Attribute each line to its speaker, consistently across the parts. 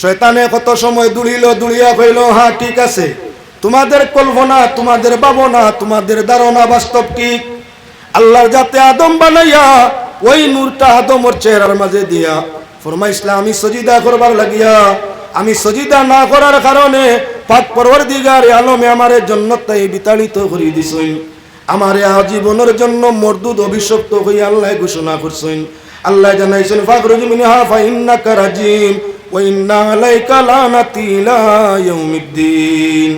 Speaker 1: শয়তানে কত সময় দুলিল, দুলিয়া কইল হ্যাঁ ঠিক আছে। তোমাদের কল্পনা, তোমাদের ভাবনা, তোমাদের ধারণা বাস্তব ঠিক আল্লাহর যাতে আদম বানাইয়া, ওই নূরটা আদমর চেহারার মাঝে দিয়া ফরমাইসলা আমি সজিদা করবার লাগিয়া, আমি সজিদা না করার কারণে পাক পরবর দিগার আলমে আমার জন্নতাই বিতাড়িত করি দিছইন আমার আজীবনের জন্য মরদুদ অভিশপ্ত হয়ে আল্লাহ ঘোষণা করছেন। আল্লাহ জানাইছেন ফাকরুজ মিনহা ফাইন্নাকা রাজিম, ওয়া ইন্না আলাইকা লানাতি ইলা ইয়াউমিদ্দিন।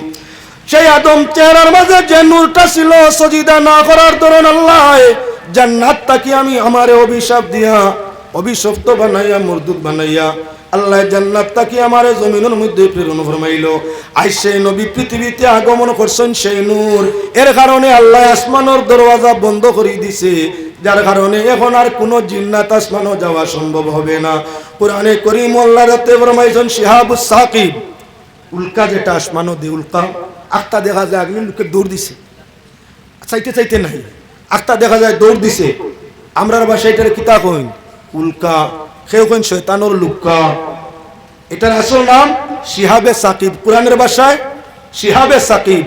Speaker 1: সেই আদম চেহারার মাঝে যে নূরটা ছিল, সজিদা না করার দরুন আল্লাহ জান্নাত তাকে আমি আমারে অভিশাপ দিয়া, অভিশপ্ত বানাইয়া, মরদুদ বানাইয়া, আল্লাহ জান্নাত তাকে আমারে জমিনের মধ্যে প্রেরণ ফরমাইলো? আই সেই নবী পৃথিবীতে আগমন করছেন সেই নূর। এর কারণে আল্লাহ আসমানের দরওয়াজা বন্ধ করে দিছে। যার কারণে এখন আর কোনো জিন্নাত আসমানও যাওয়া সম্ভব হবে না। কোরআনে করিম রাতে ফরমাইছেন শিহাবুস সাকিব। উল্কা যেটা আসমানও দিয়ে উল্কা। আখটা দেখা যায়, আগলি লোকে দৌড় দিছে। চাইতে চাইতে নাই। আখটা দেখা যায়, দৌড় দিছে। আমরার বাসায় এটার কিতা কইন? উল্কা। সেও কইন শৈতানোর লুক্কা। এটার আসল নাম শিহাবে সাকিব। কোরআনের ভাষায় শিহাবে সাকিব।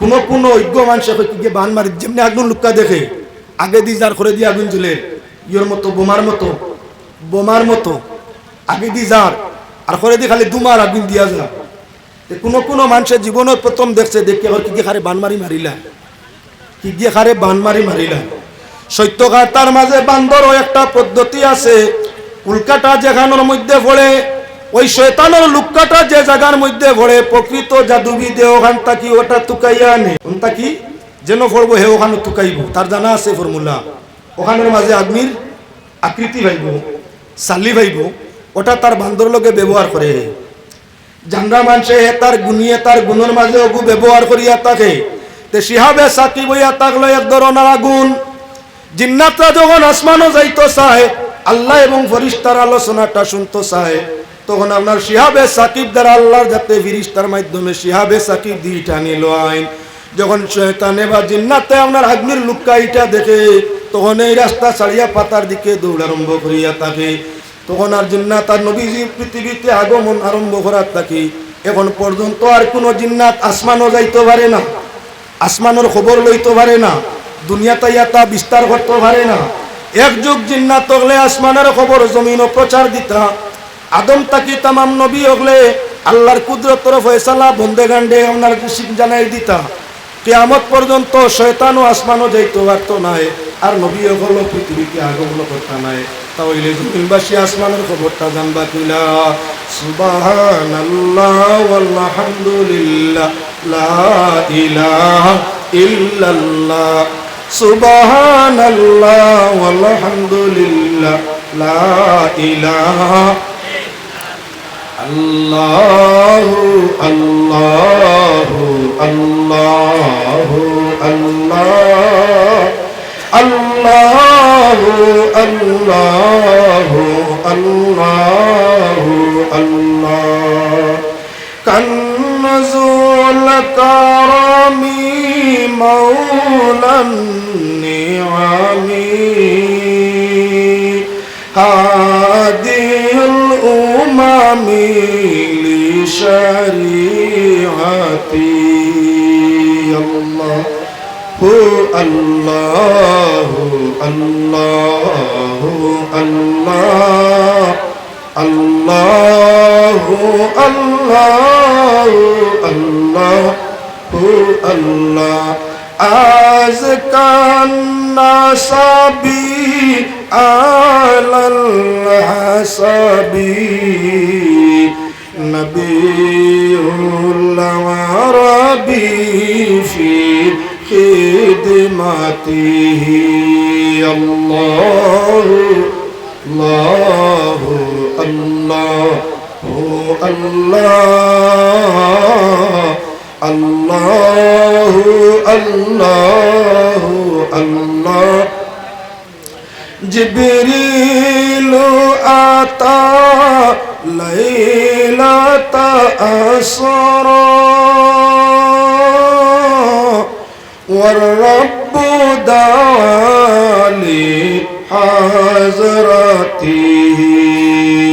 Speaker 1: কোন কোন অজ্ঞ মানুষে বান মারি, যেমনি আগুন লুক্কা দেখে। আগে দিয়ে যার করে দিয়ে আগুন জ্বলে ইয়োর মতো, বোমার মতো বোমার মতো, আগে দিয়ে যার, আর করে দিয়ে খালি দুমার আগুন দিয়া যা। কোনো কোনো মানুষের জীবনের প্রথম দেখছে, দেখে আবার কি গিয়ে খারে বানমারি মারিলা? কি গিয়ে খারে বানমারি মারিলা? সত্যকার তার মাঝে বান্দরও একটা পদ্ধতি আছে। উল্কাটা যেখানোর মধ্যে পড়ে ওই শয়তানের লুক্কাটা যে জায়গার মধ্যে পড়ে প্রকৃত জাদুবিদে ওখান তাকি ওটা তুকাইয়া আনে ওখানটা কি? যেন পড়ব হে ওখানে তুকাইব তার জানা আছে ফর্মুলা। ওখানের মাঝে আগ্নির আকৃতি ভাইব সাল্লি ভাইব, ওটা তার বান্দর লগে ব্যবহার করে। জানরা মানুষে হে তার গুনিয়ে তার গুণের মাঝে অগু ব্যবহার করিয়া থাকে তে শিহাবে সাকিব হইয়া থাকল এক ধরনের আগুন। জিন্নাতরা যখন আসমানও যাইতো চায় আল্লাহ এবং ফরিস্তার আলোচনাটা শুনতো চায় তখন আপনার সিহাবে সাকিব দ্বারা আল্লাহর যাতে ফিরিস্তার মাধ্যমে সিহাবে সাকিব দিটা নিল আইন। যখন শয়তানে বা জিন্নাতে আপনার আগ্নির লুক্কাইটা দেখে, তখন এই রাস্তা ছাড়িয়া পাতার দিকে দৌড় আরম্ভ করিয়া থাকে। তখন আর জিন্নাত আর নবীজি পৃথিবীতে আগমন আরম্ভ করার থাকি। এখন পর্যন্ত আর কোনো জিন্নাত আসমানও যাইতে পারে না, আসমানের খবর লইতে পারে না, দুনিয়াতে ইয়াতা বিস্তার করতে পারে না। এক যুগ জিন্নাত হলে আসমানের খবর জমিন প্রচার দিতা। আদম তাকি তামাম নবী হলে আল্লাহর কুদরতর ফয়সালা বন্দে গান্ডে আপনার জানাই দিতা। কেয়ামত পর্যন্ত শয়তানও আসমানও যাইতে পারত নাই, আর নবী হল পৃথিবীকে আগমন করতে নাই। তাহলে জমিনবাসী আসমানের খবরটা জানবা কিলা সুবহানাল্লাহ আলহামদুলিল্লাহ লা আলহামদুলিল্লাহ লা ইলাহা আল্লাহ আল্লাহ আল্লাহ আল্লাহ আল্লাহ আল্লাহ আল্লাহ আল্লাহ কন্নজুল কারামি মৌলান নিয়ামি هادي الأمم لشريعتي الله هو الله الله الله الله الله الله الله أزكى الناس بي على الحسب نبي العربي في خدمته. الله الله الله الله الله. الله الله الله جبريل أتى ليلة أسرى والرب دعا لي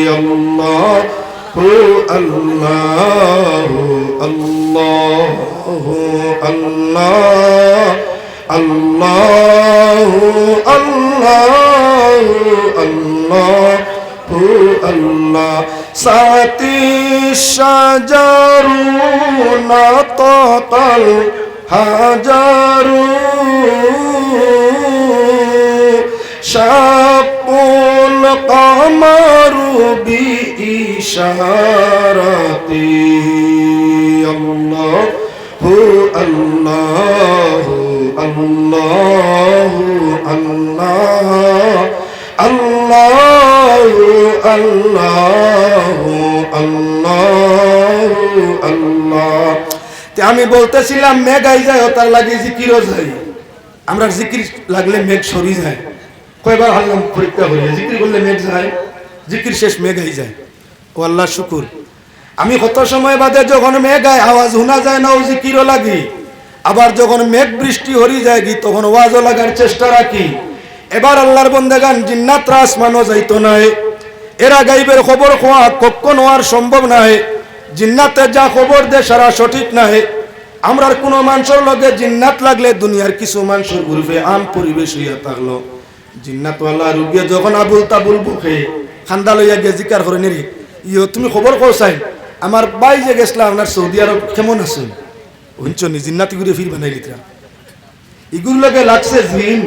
Speaker 1: الله الله আল্লাহ আল্লাহ আল্লাহ আল্লাহ আল্লাহ আল্লাহ সাতি সাজারুনা ততাল হাজারু শাকুল কামারু বি ইশারাতি। আল্লাহ আল্লাহ আল্লাহ আল্লাহ আল্লাহ আল্লাহ তে আমি বলতেছিলাম, মেঘ আই যায় তার লাগে জিকিরও যায়। আমরা জিকির লাগলে মেঘ সরি যায়। কয়বার হারলাম পরীক্ষা করি জিকির করলে মেঘ যায়। জিকির শেষ, মেঘ আই যায়। ও আল্লাহ শুকুর। আমি কত সময় বাদে যখন মেঘ আয় আওয়াজ শোনা যায় না ও জিকিরও লাগি? আবার যখন মেঘ বৃষ্টি হরি যায় কি তখন ওয়াজও লাগার চেষ্টা রাখি। এবার আল্লাহর বন্দেগান, জিন্নাত আসমানও যাইতো নাই। এরা গাইবের খবর খোয়া কখন আর সম্ভব নাই। জিন্নাতে যা খবর দে, সারা সঠিক নাই। আমরার কোনো মানুষের লগে জিন্নাত লাগলে দুনিয়ার কিছু মানুষের গ্রুপে আম পরিবেশ হইয়া থাকল। জিন্নাত আল্লাহ রুগিয়ে যখন আবুল তাবুল বুকে খান্দা লইয়া গিয়ে জিকার করে, নেরি, ইয়ো, তুমি খবর কৌসাই আমার বাই যে গেছিলাম আপনার সৌদি আরব কেমন আছেন? হুঞ্চনি জিন্নাতি ঘুরে ফির বানাই লিতরা। ইগুর লগে লাগছে জিন।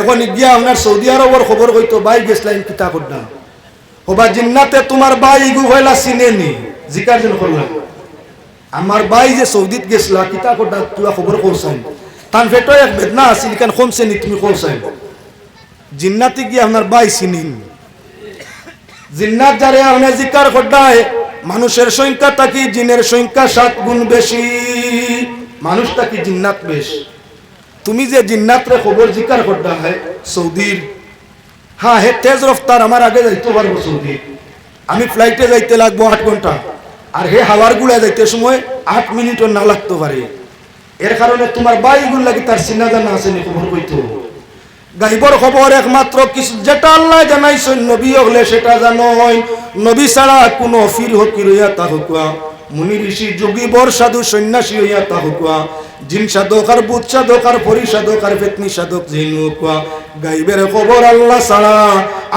Speaker 1: এখন গিয়া আপনার সৌদি আরবের খবর কইতো বাই গেছিলাম কিতা করলাম ওবা জিন্নাতে তোমার বাই ইগু হইলা চিনে নি জিকার জন করলাম আমার বাই যে সৌদিত গেছিলা কিতা করলা তুলা খবর কৌসাই তান ফেটো এক বেদনা আছিল কেন কমছে নি তুমি কৌসাই জিন্নাতে গিয়ে আপনার বাই চিনিন। জিন্নাত যারে আপনি জিকার করডায় মানুষের সংখ্যা তাকি, জিনের সংখ্যা সাত গুণ বেশি। মানুষ তাকি জিন্নাত বেশ? তুমি যে জিন্নাতরে খবর জিকার করডা হয় সৌদির। হ্যাঁ হে তেজ রফতার, আমার আগে যাইতে পারব সৌদি। আমি ফ্লাইটে যাইতে লাগবো আট ঘণ্টা। আর হে হাওয়ারগুলা যাইতে সময় আট মিনিটও না লাগতে পারে। এর কারণে তোমার বাইগুলো লাগি তার চিনা জানা আসেনি খবর কইতো? গাইবর খবর একমাত্র কিছু যেটা আল্লাহ জানাইছেন নবী হলে সেটা জানই নবী ছাড়া কোনো ফির হকির হইয়া তা হুকুয়া মুনি ঋষি যোগী বর সাধু সন্ন্যাসী হইয়া তা হুকুয়া জিন সাধক আর বুধ সাধক আর পরি সাধক আর ফেতনি সাধক জিন হুকুয়া। গাইবের খবর আল্লাহ ছাড়া,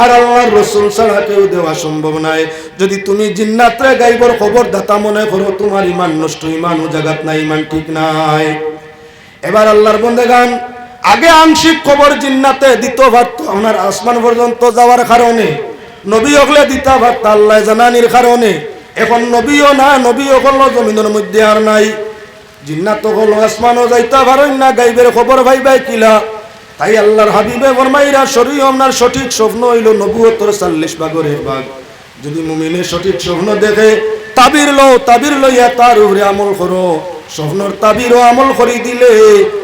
Speaker 1: আর আল্লাহর রসুল ছাড়া কেউ দেওয়া সম্ভব নাই। যদি তুমি জিন্নাত্রে গাইবর খবর দাতা মনে করো, তোমার ইমান নষ্ট, ইমান ও জাগাত নাই, ইমান ঠিক নাই। এবার আল্লাহর বন্দে গান আগে আংশিক খবর জিন্নাতে দিত ভাত, আপনার আসমান পর্যন্ত যাওয়ার কারণে। নবী হকলে দিতা ভাত, আল্লাহ জানানির কারণে। এখন নবীও না নবী হকল জমিনের মধ্যে আর নাই। জিন্নাত হল আসমানও যাইতা পারেন না, গাইবের খবর ভাই ভাই কিলা। তাই আল্লাহর হাবিবে ফরমাইরা শরীর আপনার সঠিক স্বপ্ন হইল নবুয়তর চাল্লিশ এক ভাগ যদি মুমিনে সঠিক স্বপ্ন দেখে, তাবির লো তাবির লইয়া তার উপরে আমল করো। স্বপ্নর তাবিরও আমল করি দিলে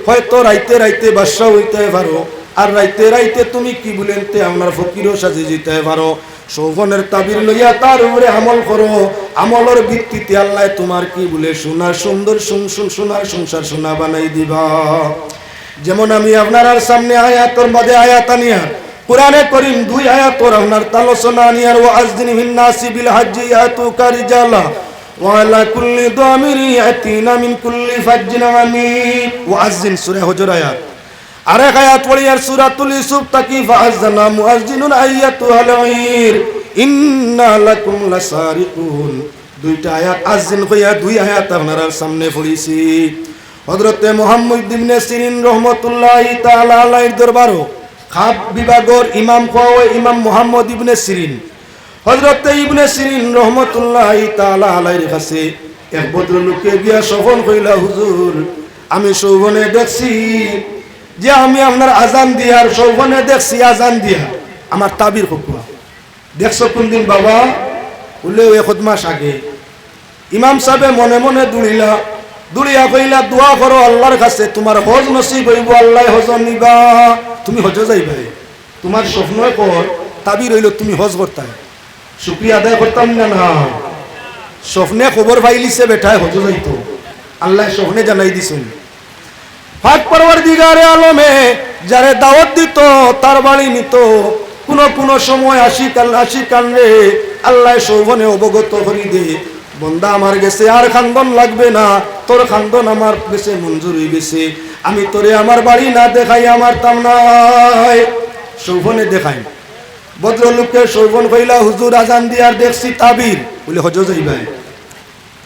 Speaker 1: হয়তো রাইতে রাইতে বাদশা হইতে পারো। আর রাইতে রাইতে তুমি কি বলেন তে আমার ফকিরও সাজে যেতে পারো। সৌগনের তাবির লইয়া তার উপরে আমল করো। আমলের ভিত্তিতে আল্লাহ তোমার কি বলে, সোনার সুন্দর সোনার সংসার সোনা বানাই দিবা। যেমন আমি আপনার সামনে আয়াতর মাঝে আয়াত আনিয়া, কোরআনে করিম দুই আয়াতর আপনার তালোচনা আনিয়ার ও আজদিন হিন্নাসি বিল হাজ্জি ইয়াতু কারিজালা وعلى كل ضامر يأتينا من كل فج عميق وأذن سورة هجر آيات আরেক আয়াত পড়ি আর সূরাতুল ইউসুফ তাকি ফাআযানা মুআজ্জিনুন আইয়াতুহাল ঈর ইন্না লাকুম লাসারিকুন দুইটা আয়াত আজ্জিন কইয়া দুই আয়াত আপনার সামনে পড়িছি হযরতে মুহাম্মদ ইবনে সিরিন রাহমাতুল্লাহি তাআলা আলাইহির দরবারও খাব বিভাগের ইমাম কোয়া ইমাম মুহাম্মদ ইবনে সিরিন হজরত ইবনে সিরিন রহমতুল্লাহ তাআলা আলাইহির কাছে এক ভদ্রলোককে গিয়া সফল কইলা, হুজুর, আমি সৌবনে দেখছি যে আমি আপনার আজান দিয়ার সৌবনে দেখছি আজান দিয়া। আমার তাবির হুকুমা দেখছ কোনদিন বাবা? বললেও এক মাস আগে। ইমাম সাহেবে মনে মনে দুড়িলা দুড়িয়া কইলা, দোয়া করো আল্লাহর কাছে, তোমার হজ নসিব হইব, আল্লাহ হজ নিবা। তুমি হজ যাইবে। তোমার স্বপ্ন কর, তাবির হইল তুমি হজ করতাই শুক্রিয়া আদায় করতাম না না। স্বপ্নে খবর পাইলিছে বেঠায় হজ যাইতো। আল্লাহ স্বপ্নে জানাই দিছেন। ফাট পরবার দিগারে আলমে যারে দাওয়াত দিত, তার বাড়ি নিত। কোন কোন সময় আসি কাল আসি কানরে আল্লাহ সৌবনে অবগত করি দে। বন্দা আমার গেছে, আর খান্দন লাগবে না। তোর খান্দন আমার গেছে, মঞ্জুর হয়ে গেছে। আমি তোরে আমার বাড়ি না দেখাই, আমার তাম নাই। সৌবনে দেখাই। ভদ্রলোককে সৌবন কইলা, হুজুর আজান দিয়ার দেখছি তাবির। বলে, হজ যাইবাই।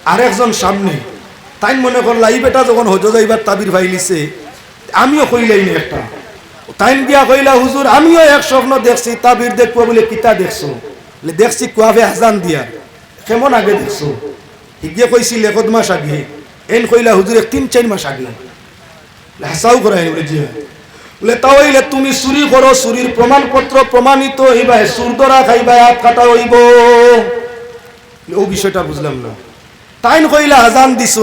Speaker 1: আরেকজন সামনে, তাই মনে করলা, এই বেটা যখন হজ যাইবার তাবির ভাইলিছে, আমিও কইলাই নি একটা। তাইন গিয়া কইলা, হুজুর, আমিও এক স্বপ্ন দেখছি, তাবির দেখব বলে কিতা দেখছ? বলে, দেখছি কুয়াবে হাজান দিয়া কেমন আগে দেখছ? হিগে কইছিল, এক মাস আগে। এন কইলা, হুজুর তিন চার মাস আগে। হাসাও করাই বলে জি। বলে তাহলে তুমি চুরি করো, চুরির প্রমাণপত্র প্রমাণিত হইবা সুর ধরা খাইবা, হাত কাটা হইব। ও বিষয়টা বুঝলাম না। তাইন কইলা, আজান দিছ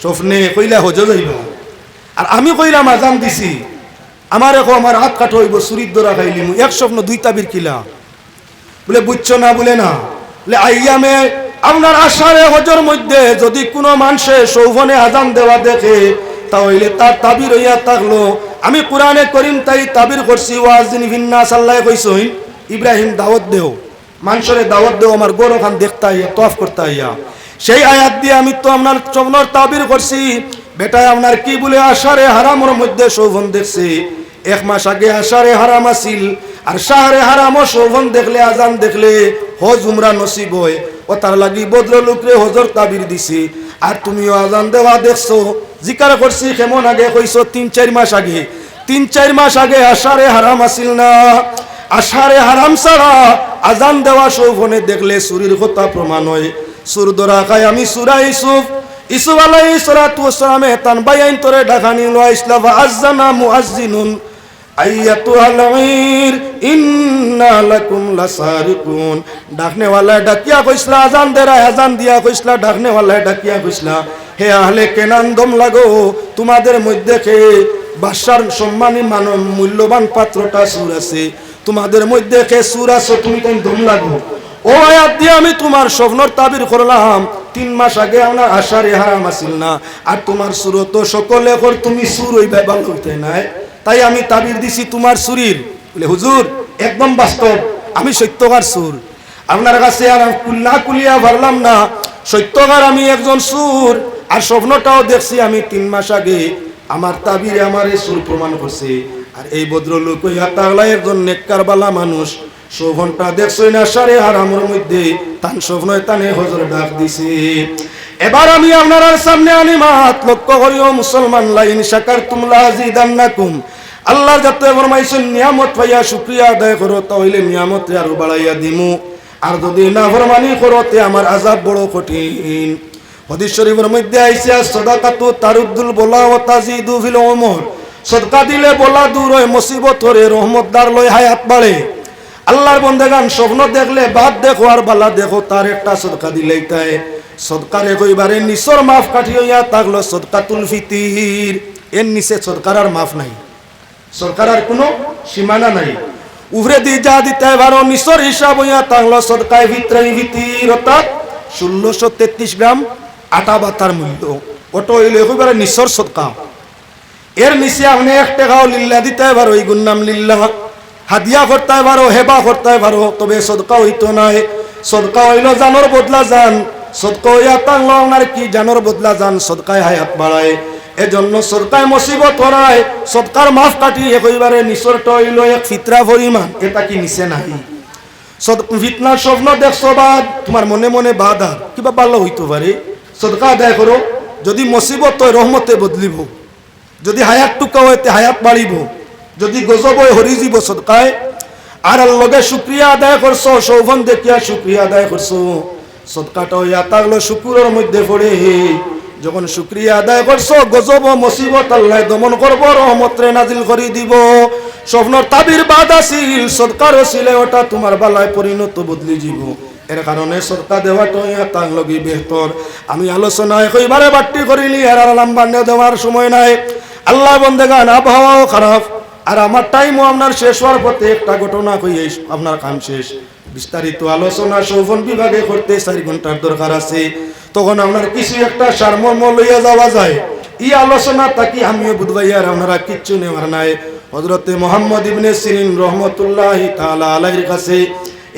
Speaker 1: স্বপ্নে কইলা হজ যাইবা আর আমি কইলাম, আজান দিছি। আমার এখন আমার হাত কাটো হইব, চুরির ধরা খাইলি এক স্বপ্ন, দুই তাবির কিলা। বলে, বুঝছ না, বলে না। বলে, আইয়ামে, আপনার আশারে হজর মধ্যে যদি কোনো মানুষে সৌভনে আজান দেওয়া দেখে তাহলে তার তাবির হইয়া থাকল। আমি কোরআনে করিম তাই তাবির করছি, ওয়াজিন ভিন্না সাল্লাহ কইসইন ইব্রাহিম দাওয়াত দেও মানুষের দাওয়াত দেও, আমার গৌর খান দেখতে আইয়া, তফ করতে আইয়া। সেই আয়াত দিয়ে আমি তো আপনার চবনর তাবির করছি, বেটায় আপনার কি বলে আশারে হারামর মধ্যে সৌভন দেখছে। এক মাস আগে আশারে হারাম আছিল, আর শাহরে হারামও সৌভন দেখলে, আজান দেখলে হজ উমরা নসিব হয়। ও তার লাগি বদল লোকরে হজর তাবির দিছি, আর তুমিও আজান দেওয়া দেখছ। জিকার করছি কেমন আগে কইছো তিন চার মাস আগে। তিন চার মাস আগে আশারে হারাম আছিল না। আশারে হারাম ছাড়া আজান দেওয়া সৌভনে দেখলে সুরির কথা প্রমাণ হয়। সুর দরা আমি সুরা ইসুফ ইসুফ আলাই সরাতু সালামে তান বাইন তোরে ঢাকানি লো ইসলাফ আজ্জানা মুআজ্জিনুন। আইয়াতুহাল ঈর ইন্না লাকুম লাসারিকুন। ডাকনে ওয়ালা ডাকিয়া কইসলা, আজান দেরা আজান দিয়া কইসলা। ডাকনে ওয়ালা ডাকিয়া কইসলা হে আহলে কেনান দম লাগো, তোমাদের মধ্যে কে? বাদশার সম্মানী মানব মূল্যবান পাত্রটা সুর আছে। তোমাদের মধ্যে কে সুর আছে? তুমি কেন দম লাগো? ও আয়াত দিয়ে আমি তোমার স্বপ্নর তাবির করলাম। তিন মাস আগে আমার আশারে হারাম আসিল না। আর তোমার সুর তো সকলে কর, তুমি সুর ওই ব্যবহার হইতে নাই। তাই আমি তাবির দিছি তোমার সুরির। বলে, হুজুর, একদম বাস্তব। আমি সত্যকার সুর। আপনার কাছে আর কুল্লা কুলিয়া পারলাম না। সত্যকার আমি একজন সুর। আর স্বপ্নটাও দেখছি আমি তিন মাস আগে। আমার তাবিরে আমার সুর প্রমাণ করছে। আর এই ভদ্রলোক ওই হাতাগলা একজন নেককারবালা মানুষ। শোভনটা দেখছই না, সারে হারামর মধ্যে। তান শোভনয় তানে হজর ডাক দিছে। এবার আমি আপনার সামনে আনি মাত লক্ষ্য করিও মুসলমান লাইন শাকার তুমলা জিদান্নাকুম আল্লাহ যাতে ফরমাইছেন, নিয়ামত পাইয়া শুক্রিয়া আদায় করো, তাহলে নিয়ামত আরও বাড়াইয়া দিমু। আর যদি না ফরমানি করতে আমার আজাব বড় কঠিন। হদিস শরীফের মধ্যে আইসা সদাকাতু তারুদ্দুল বলা ও তাজিদু ফিল ওমর সদকা দিলে বলা দূর হয়, মুসিবত হরে রহমতদার লয় হায়াত বাড়ে। আল্লাহর বন্দেগান স্বপ্ন দেখলে বাদ দেখো, আর বালা দেখো, তার একটা সদকা দিলেই তাই। সদকারে কইবারে নিচর মাফ কাঠি হইয়া থাকল সদকাতুল ফিতির। এর নিচে সদকার আর মাফ নাই। সরকার আর কোনো সীমানা নাই। উভরে দি যা দিতে পারো নিচর হিসাব হইয়া থাকল সদকায় ভিতরে ভিতির অর্থাৎ ষোলোশো তেত্রিশ গ্রাম আটা বাতার মূল্য। ওটো হইলে কইবারে নিচর সদকা। এর নিচে আপনি এক টাকাও লিল্লা দিতে পারো এই গুন্নাম লিল্লা। হাদিয়া করতে পারো হেবা করতে পারো তবে সদকা হইতো নাই। সদকা হইল জানোর বদলা যান সদকা হইয়া টাংলো আপনার কি জানোর বদলা যান সদকায় হায়াত বাড়ায় এজন্য সদকায় মুসিবত করায় সদকার মাফ কাটি একইবারে নিচরটা হইল এক ফিতরা পরিমাণ এটা কি নিচে নাই। সদ ফিতনার স্বপ্ন দেখছ বা তোমার মনে মনে বাধা। কিবা ভালো হইতে পারে সদকা আদায় করো, যদি মুসিবত হয় রহমতে বদলিব। যদি হায়াত টুকা হয় তে হায়াত বাড়িব। যদি গজব হয় হরি যাব সদকায়। আর লগে শুক্রিয়া আদায় করছ সৌভন দেখিয়া শুক্রিয়া আদায় করছ। সদকাটা হইয়া তাগলো শুকুরের মধ্যে পড়ে। যখন শুক্রিয়া আদায় করছ, গজব মুসিবত আল্লাহ দমন করব, রহমতরে নাজিল করে দিব। স্বপ্নর তাবির বাদ আছিল, সদকার ছিল ওটা তোমার বালায় পরিণত বদলি যাব এর কারণে সরকার দেওয়াটা ইয়া তার লগে বেহতর। আমি আলোচনায় কইবারে বাট্টি করিলি আর আলাম বান্নে দেওয়ার সময় নাই। আল্লাহ বন্দেগান, আবহাওয়াও খারাপ। আর আমার টাইমও আপনার শেষ হওয়ার পথে একটা ঘটনা কইয়ে আপনার কাম শেষ। বিস্তারিত আলোচনা সৌভন বিভাগে করতে চারি ঘণ্টার দরকার আছে। তখন আপনার কিছু একটা সারমর্ম লইয়া যাওয়া যায়। এই আলোচনা তাকি আমিও বুধবাইয়ার আপনারা কিচ্ছু নেওয়ার নাই। হজরতে মোহাম্মদ ইবনে সিরিন রহমতুল্লাহ তাআলা আলাইহির কাছে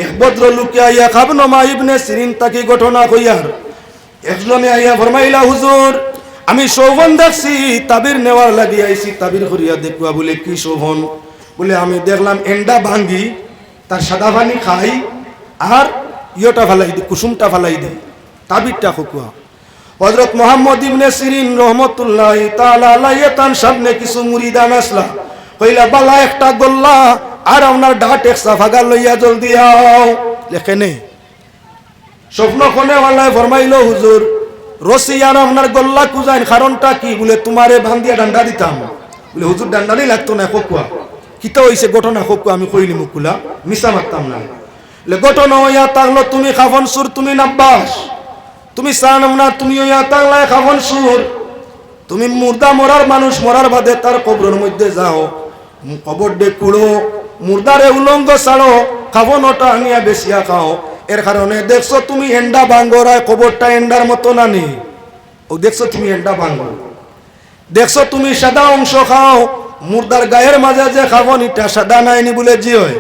Speaker 1: এক ভদ্র লোকে আইয়া খাবনমা ইবনে সিরিন তাকে ঘটনা কইয়ার একজনে আইয়া ফরমাইলা, হুজুর, আমি শোভন দেখছি, তাবির নেওয়ার লাগি আইছি, তাবির করিয়া দেখুয়া বলে কি শোভন? বলে, আমি দেখলাম এন্ডা ভাঙ্গি, তার সাদা পানি খাই, আর ইয়েটা ফালাই দিই কুসুমটা ফালাই দেয় তাবিরটা খুকুয়া হজরত মোহাম্মদ ইবনে সিরিন রহমতুল্লাহ আলাইহি তার সামনে কিছু মুরিদান আসলা। কইলা, বালা, একটা গোল্লা আর আপনার ডাট এক সাফাগা লইয়া জলদি আও। লেখে নেই স্বপ্ন কোনে ওয়ালায় ফরমাইলো, হুজুর রসি আর আপনার গল্লা কুজাইন, কারণটা কি? বলে, তোমারে ভান্দিয়া ডান্ডা দিতাম। বলে, হুজুর, ডান্ডারই লাগতো না কোকুয়া কিতা হইছে, ঘটনা কোকুয়া আমি কইলি মুকুলা মিশা মারতাম না। বলে, ঘটনা হইয়া তাহলো তুমি খাফন সুর, তুমি নাব্বাস। তুমি সান না তুমি হইয়া তাহলে খাফন সুর। তুমি মুর্দা মরার মানুষ, মরার বাদে তার কবরের মধ্যে যাও। কবর ডে কুড়ো মুর্দারে উলঙ্গ ছাড়ো, খাব নটা আনিয়া বেশিয়া খাও। এর কারণে দেখছ তুমি এন্ডা ভাঙ্গরায় কবরটা এন্ডার মতো না নি ও, দেখছ তুমি এন্ডা ভাঙ্গো দেখছ তুমি সাদা অংশ খাও, মুর্দার গায়ের মাঝে যে খাব নিটা সাদা নাইনি বলে জি হয়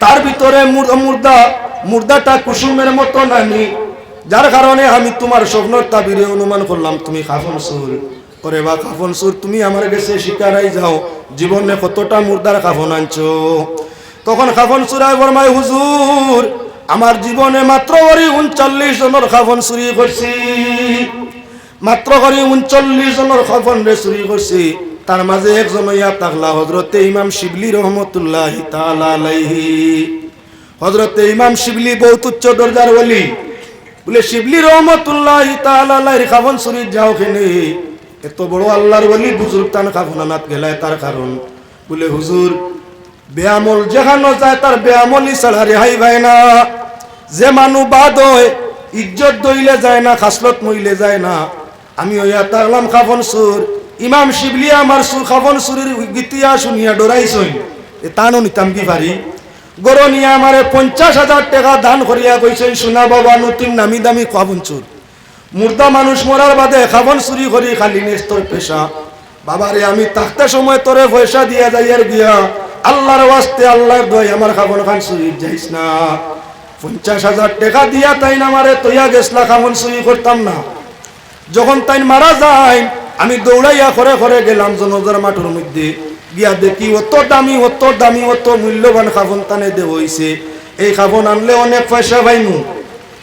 Speaker 1: তার ভিতরে মুর- মুর্দা, মুর্দাটা কুসুমের মতো নানি। যার কারণে আমি তোমার স্বপ্নর তাবিরে অনুমান করলাম, তুমি খাফন সুর করে বা খাফন সুর, তুমি আমার কাছে শিকারাই যাও। জীবনে কতটা মুর্দার খাফন আনছো। তখন খাফন সুরায় বরমাই হুজুর, আমার জীবনে মাত্র ওরই উনচল্লিশ জনের খাফন চুরি করছি। মাত্র করে উনচল্লিশ জনের খফন রে চুরি করছি। তার মাঝে একজন ইয়া তাকলা হজরতে ইমাম শিবলি রহমতুল্লাহ তালাহি হজরতে ইমাম শিবলি বহুত উচ্চ দরজার বলি বলে, শিবলি রহমতুল্লাহ তালাহির খাফন চুরি যাও খেনে এত বড় আল্লাহর বলি বুজুর্গ তান খাফন আনাত গেলায় তার কারণ। বলে, হুজুর, বেয়ামল যেখানো যায় তার বেয়ামলি ছাড়া রেহাই ভাই না। যে মানু বাদ হয়, ইজ্জত দইলে যায় না, খাসলত মইলে যায় না। আমি ওইয়া তাগলাম খাফন সুর। ইমাম শিবলি আমার সুর, খাফন সুরের গীতিয়া শুনিয়া ডরাইছই। এ তানো নিতাম কি পারি? গরো নিয়ে আমারে পঞ্চাশ হাজার টাকা দান করিয়া কইছেন সোনা বাবা নতুন নামি দামি খাবন চুর মুর্দা মানুষ মরার বাদে খাবন চুরি করি খালি নেস্তর পেশা। বাবারে, আমি তাকতে সময় তোরে পয়সা দিয়া যাইয়ার গিয়া আল্লাহর ওয়াস্তে আল্লাহর দয় আমার খাবন খান চুরি যাইস না। পঞ্চাশ হাজার টাকা দিয়া তাই না আমারে তৈয়া গেছলা, খাবন চুরি করতাম না। যখন তাই মারা যায়, আমি দৌড়াইয়া করে করে গেলাম জনজার মাঠের মধ্যে। গিয়া দেখি অত দামি অত দামি, অত মূল্যবান খাবন তানে দে হইছে। এই খাবন আনলে অনেক পয়সা পাইনু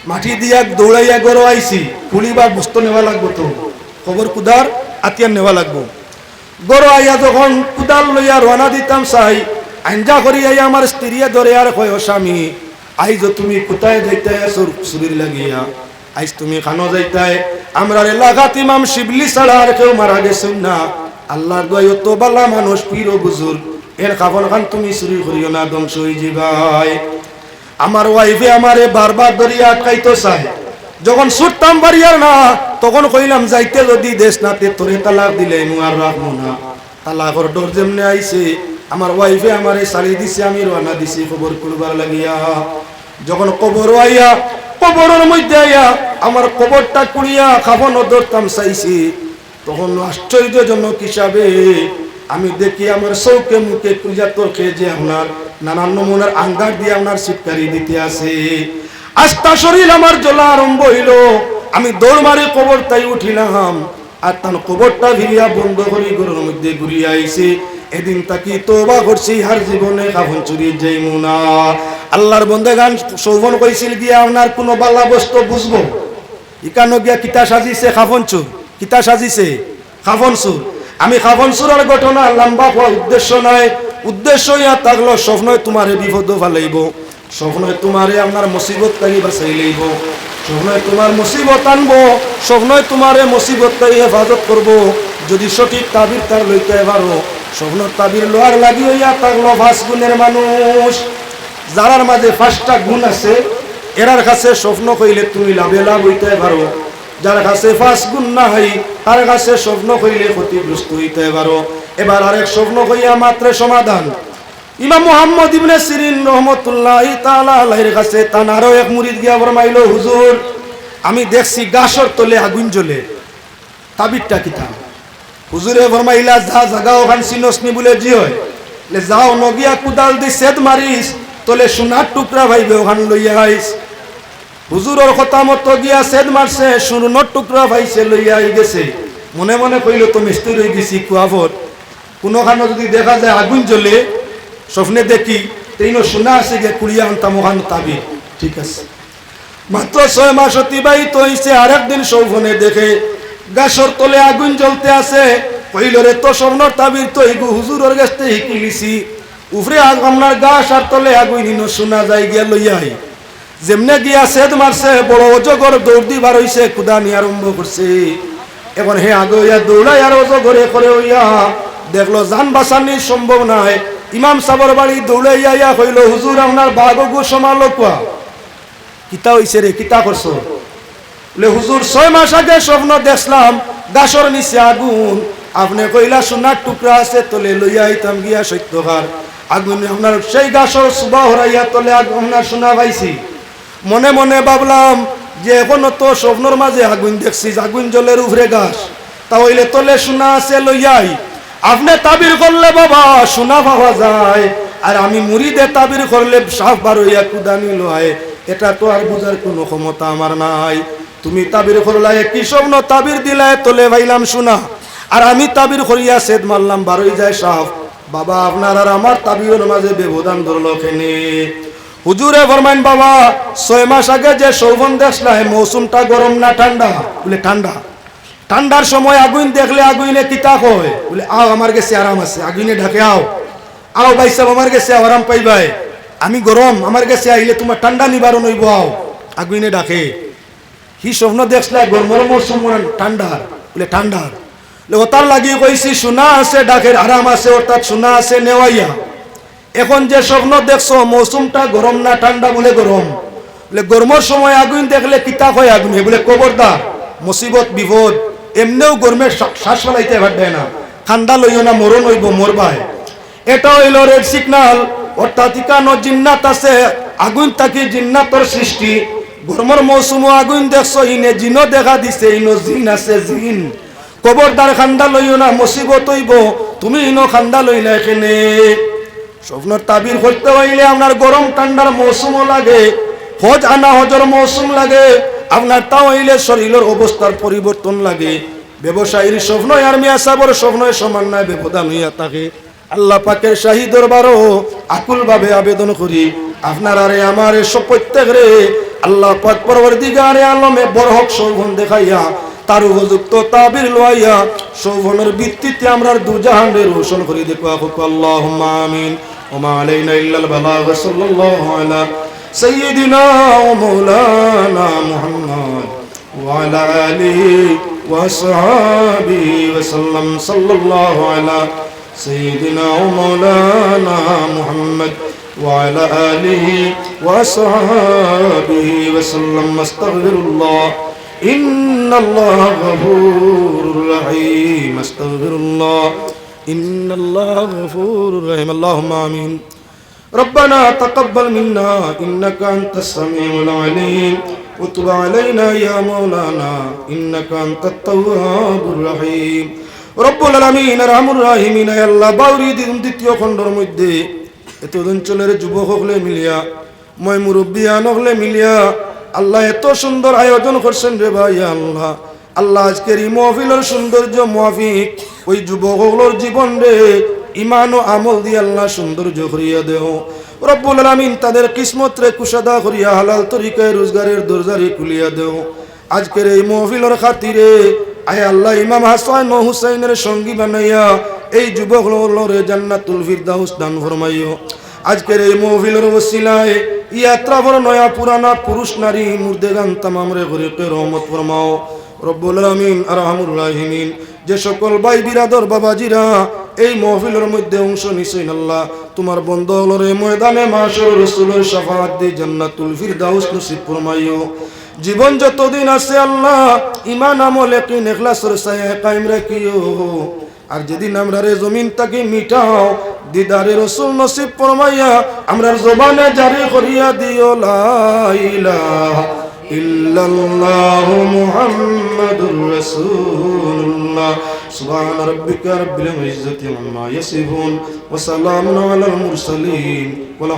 Speaker 1: মাটি দিয়া দৌড়াইয়া গরো আইছি ফুলিবার বস্তু নেওয়া লাগবো তো। খবর কুদার আতিয়ার নেওয়া লাগবো। গরো আইয়া যখন কুদাল লইয়া রওনা দিতাম চাই আঞ্জা করি আইয়া আমার স্ত্রীয়ে ধরে, আর কয় "ও স্বামী, আইজ তুমি কোথায় যাইতে চুরির লাগিয়া? আইজ তুমি খানো যাইতাই? আমরা এলাকাত ইমাম শিবলি ছাড়া আর কেউ মারা গেছেন না। আল্লাহর দয় তো বালা মানুষ, পীর ও বুজুর্গ। এর খাবন খান তুমি চুরি করিও না, ধ্বংস হয়ে যাবাই আমার ওয়াইফে আমারে বারবার ধরিয়া আটকাইতো চাই যখন ছুটতাম বাড়িয়ার না, তখন কইলাম, যাইতে যদি দেশ নাতে তোরে তালাক দিলে মু আর রাখব না। তালাকর ডর যেমনে আইছে, আমার ওয়াইফে আমারে শাড়ি দিছে, আমি রানা দিছি খবর করবার লাগিয়া। যখন কবর আইয়া, কবরের মধ্যে আইয়া আমার কবরটা কুড়িয়া খাব ধরতাম চাইছি, তখন আশ্চর্যজনক হিসাবে আমি দেখি আমার চৌকে মুখে পূজা তোকে যে আপনার নানান নমুনার আঙ্গার দিয়ে আপনার শিবকারি দিতে আছে আস্থা শরীর আমার জ্বলা আরম্ভ হইল। আমি দৌড় মারি কবর তাই উঠিলাম। আর তার কবরটা ভিড়িয়া বন্ধ করি ঘরের মধ্যে ঘুরিয়া আইছে এদিন তাকি তোবা করছি, হার জীবনে কাফন চুরি যাই মুনা আল্লাহর বন্ধে গান শোভন কইছিল গিয়া আপনার কোনো বালা বস্তু বুঝব? ইকানো গিয়া কিতা সাজিছে খাফন চুর? কিতা সাজিছে? খাফন চুর? আমি খাফন চুরের ঘটনা লম্বা হওয়ার উদ্দেশ্য নয়। উদ্দেশ্য ইয়া থাকল স্বপ্নয় তোমারে বিপদ ফালাইব। স্বপ্নয় তোমারে আপনার মুসিবত তাই বাঁচাই লইব। স্বপ্নয় তোমার মুসিবত আনব স্বপ্নয় তোমারে মুসিবত তাই হেফাজত করব। যদি সঠিক তাবির তার লইতে পারো স্বপ্ন তাবির লোয়ার লাগি হইয়া থাকল ফাঁস গুণের মানুষ। যারার মাঝে পাঁচটা গুণ আছে, এরার কাছে স্বপ্ন কইলে তুমি লাভে লাভ হইতে পারো। যার কাছে পাঁচ গুণ না হই, তার কাছে স্বপ্ন কইলে ক্ষতিগ্রস্ত হইতে পারো। এবার আরেক স্বপ্ন কইয়া মাত্র সমাধান। ইমাম মোহাম্মদ ইবনে সিরিন রহমতুল্লাহ তাআলা আলাইহির কাছে আরও এক মুরিদ গিয়া ফরমাইলো, হুজুর, আমি দেখছি গাছর তলে আগুন জ্বলে। তাবিরটা কিতা হুজুরে ফরমাইলা, যা জাগা ওখান সিনসনি বলে জি হয়। যাও নগিয়া কুদাল দি সেদ মারিস, তলে সোনার টুকরা ভাইবে ওখান লইয়া আইস। হুজুরের কথা মতো গিয়া সেদ মারছে সোনার টুকরা ভাইছে, লইয়া গেছে। মনে মনে কইল, তো মিস্ত্রি হয়ে গেছি কুয়াফর কোনোখানে যদি দেখা যায় আগুন জ্বলে, স্বপ্নে দেখি তেইনো সোনা আছে গিয়ে কুড়িয়া আনতাম ওখানে তাবি ঠিক আছে। মাত্র ছয় মাস অতিবাহিত হয়েছে আর একদিন সৌফনে দেখে, গাছর তলে আগুন জ্বলতে আছে। কইলরে তো স্বর্ণর তাবির তো এগু হুজুরের কাছ থেকে শিকি লিছি উফরে আপনার গাছ আর তলে আগুন শোনা যায় গিয়া লইয়াই যেমনে গিয়া সেদ মারছে, বড় অজগর দৌড় দিবার হইছে কুদানি আরম্ভ করছে। এখন হে আগে দৌড়াই আর অজগরে করে হইয়া দেখল যান বাঁচানি সম্ভব নাই। ইমাম সাবর বাড়ি দৌড়াইয়া ইয়া কইল, হুজুর, আপনার বাঘগু সমালো কোয়া? কিতা হইছে রে, কিতা করছ? বলে হুজুর, ছয় মাস আগে স্বপ্ন দেখলাম, গাছর নিচে আগুন। আপনি কইলা, সোনার টুকরা আছে, তলে লইয়া আইতাম গিয়া সত্যকার। আগুন আপনার সেই গাছর সুবা হরাইয়া তলে আপনার শোনা পাইছি। মনে মনে ভাবলাম যে এখনও তো স্বপ্নর মাঝে আগুন দেখছি আগুন জলের উপরে গাছ তা হইলে তলে সোনা আছে লইয়াই। আপনি তাবির করলে বাবা, সোনা পাওয়া যায়। আর আমি মুড়িদে তাবির করলে সাফ বার হইয়া কুদানি লয় এটা তো আর বুঝার কোনো ক্ষমতা আমার নাই। তুমি তাবির করলাই, কি স্বপ্ন? তাবির দিলায় তোলে ভাইলাম শোনা আর আমি তাবির করিয়া সেদ মারলাম বারোই যায় সাফ বাবা, আপনার আর আমার তাবিরের মাঝে ব্যবধান ধরলো খেনে হুজুরে ফরমাইন, বাবা, ছয় মাস আগে যে সৌবন দেখলাই মৌসুমটা গরম না ঠান্ডা? বলে, ঠান্ডা। ঠান্ডার সময় আগুন দেখলে আগুনে কিতা হয়? বলে, আও, আমার কাছে আরাম আছে আগুনে ঢাকে আও। আও, ভাই সাহেব, আমার কাছে আরাম পাইবাই আমি গরম, আমার কাছে আইলে তোমার ঠান্ডা নিবারণ হইব, আও। আগুনে ডাকে কি স্বপ্ন দেখলে গরমের মৌসুম ঠান্ডার বলে ঠান্ডার ওতার লাগি কইছি, সোনা আছে ডাকের আরাম আছে, অর্থাৎ সোনা আছে, নেওয়াইয়া। এখন যে স্বপ্ন দেখছ, মৌসুমটা গরম না ঠান্ডা বলে গরম? বলে, গরমের সময় আগুন দেখলে কিতা হয় আগুনে? বলে, কবরদার, মুসিবত, বিপদ। এমনিও গরমের শ্বাস- ফেলাইতে পারবে না। ঠান্ডা লইও না, মরণ হইব, মরবায়। এটা হইল রেড সিগনাল অর্থাৎ ইকানো জিন্নাত আছে, আগুন থাকি জিন্নাতর সৃষ্টি। গরমের মৌসুমও আগুন দেখছ, ইনে জিনও দেখা দিছে, ইনো জিন আছে জিন। কবরদার খান্দা লইও না, মুসিবত হইব। তুমি ইনো খান্দা লইলা এখানে। স্বপ্নর তাবির করতে হইলে আপনার গরম ঠান্ডার মৌসুমও লাগে, হজ আনা হজর মৌসুম লাগে, আপনার তাও হইলে শরীরের অবস্থার পরিবর্তন লাগে। ব্যবসায়ীর স্বপ্ন আর মিয়া সাবর স্বপ্ন সমান নয় ব্যবধান হইয়া থাকে। আল্লাহ পাকের শাহী দরবারও আকুল ভাবে আবেদন করি, আপনার আরে আমার সব প্রত্যেক রে, আল্লাহ পাক পরবর্তীকারে আলমে বরহক সৌভন দেখাইয়া, তার উপযুক্ত তাবির লইয়া সৌভনের ভিত্তিতে আমরা দুজাহানে রোশন করে। দেখো আল্লাহ আমিন। وما علينا إلا البلاغ صلى الله على سيدنا ومولانا محمد وعلى آله وأصحابه وسلم صلى الله على سيدنا ومولانا محمد وعلى آله وأصحابه وسلم استغفر الله إن الله غفور رحيم استغفر الله إن الله غفور رحيم اللهم آمين ربنا تقبل منا إنك أنت السميع العليم وتب علينا يا مولانا إنك أنت التواب الرحيم رب العالمين رحم الراحمين يا الله বাউরি দিন দ্বিতীয় খণ্ডর মধ্যে এত অঞ্চলের যুবক হলে মিলিয়া মই মুরব্বী আনকলে মিলিয়া আল্লাহ এত সুন্দর আয়োজন করছেন রে ভাই আল্লাহ আল্লাহ আজকের এই মহফিলের সৌন্দর্য মহাফিক ওই যুবকগুলোর জীবন রে ইমান ও আমল দিয়ে আল্লাহ সৌন্দর্য করিয়া দেও। রব্বুল আলামিন তাদের কিসমত রে কুশাদা করিয়া হালাল তরিকায় রোজগারের দরজারি খুলিয়া দেও। আজকের এই মহফিলের খাতিরে আয় আল্লাহ ইমাম হাসান ও হুসাইনের সঙ্গী বানাইয়া এই যুবক রে জান্নাতুল ফিরদাউস দান ফরমাইও। আজকের এই মহফিলের ওসিলায় ইয়াত্রা নয়া পুরানা পুরুষ নারী মুর্দেগান তামাম রে গরিবের রহমত ফরমাও। রব্বুল যে সকল ভাই বিরাদর বাবাজিরা, এই মহফিলের মধ্যে অংশ নিছেন আল্লাহ তোমার বন্ধ হলো রে ময়দানে মাসর রসুলের জীবন যতদিন আছে আল্লাহ ইমান আমল একই নেখলাসর সায়া কায়েম রাখিও। আর যেদিন আমরা রে জমিন তাকে মিটাও, দিদারে রসুল নসিব ফরমাইয়া আমরা জবানে জারি করিয়া দিও, লা ইলাহা ইল্লাল্লাহু মুহাম্মাদুর রাসূলুল্লাহ। সুবহান রাব্বিকা রাব্বিল ইজ্জাতি আম্মা ইয়াসিফুন ওয়া সালামুন আলাল মুরসালিন ওয়া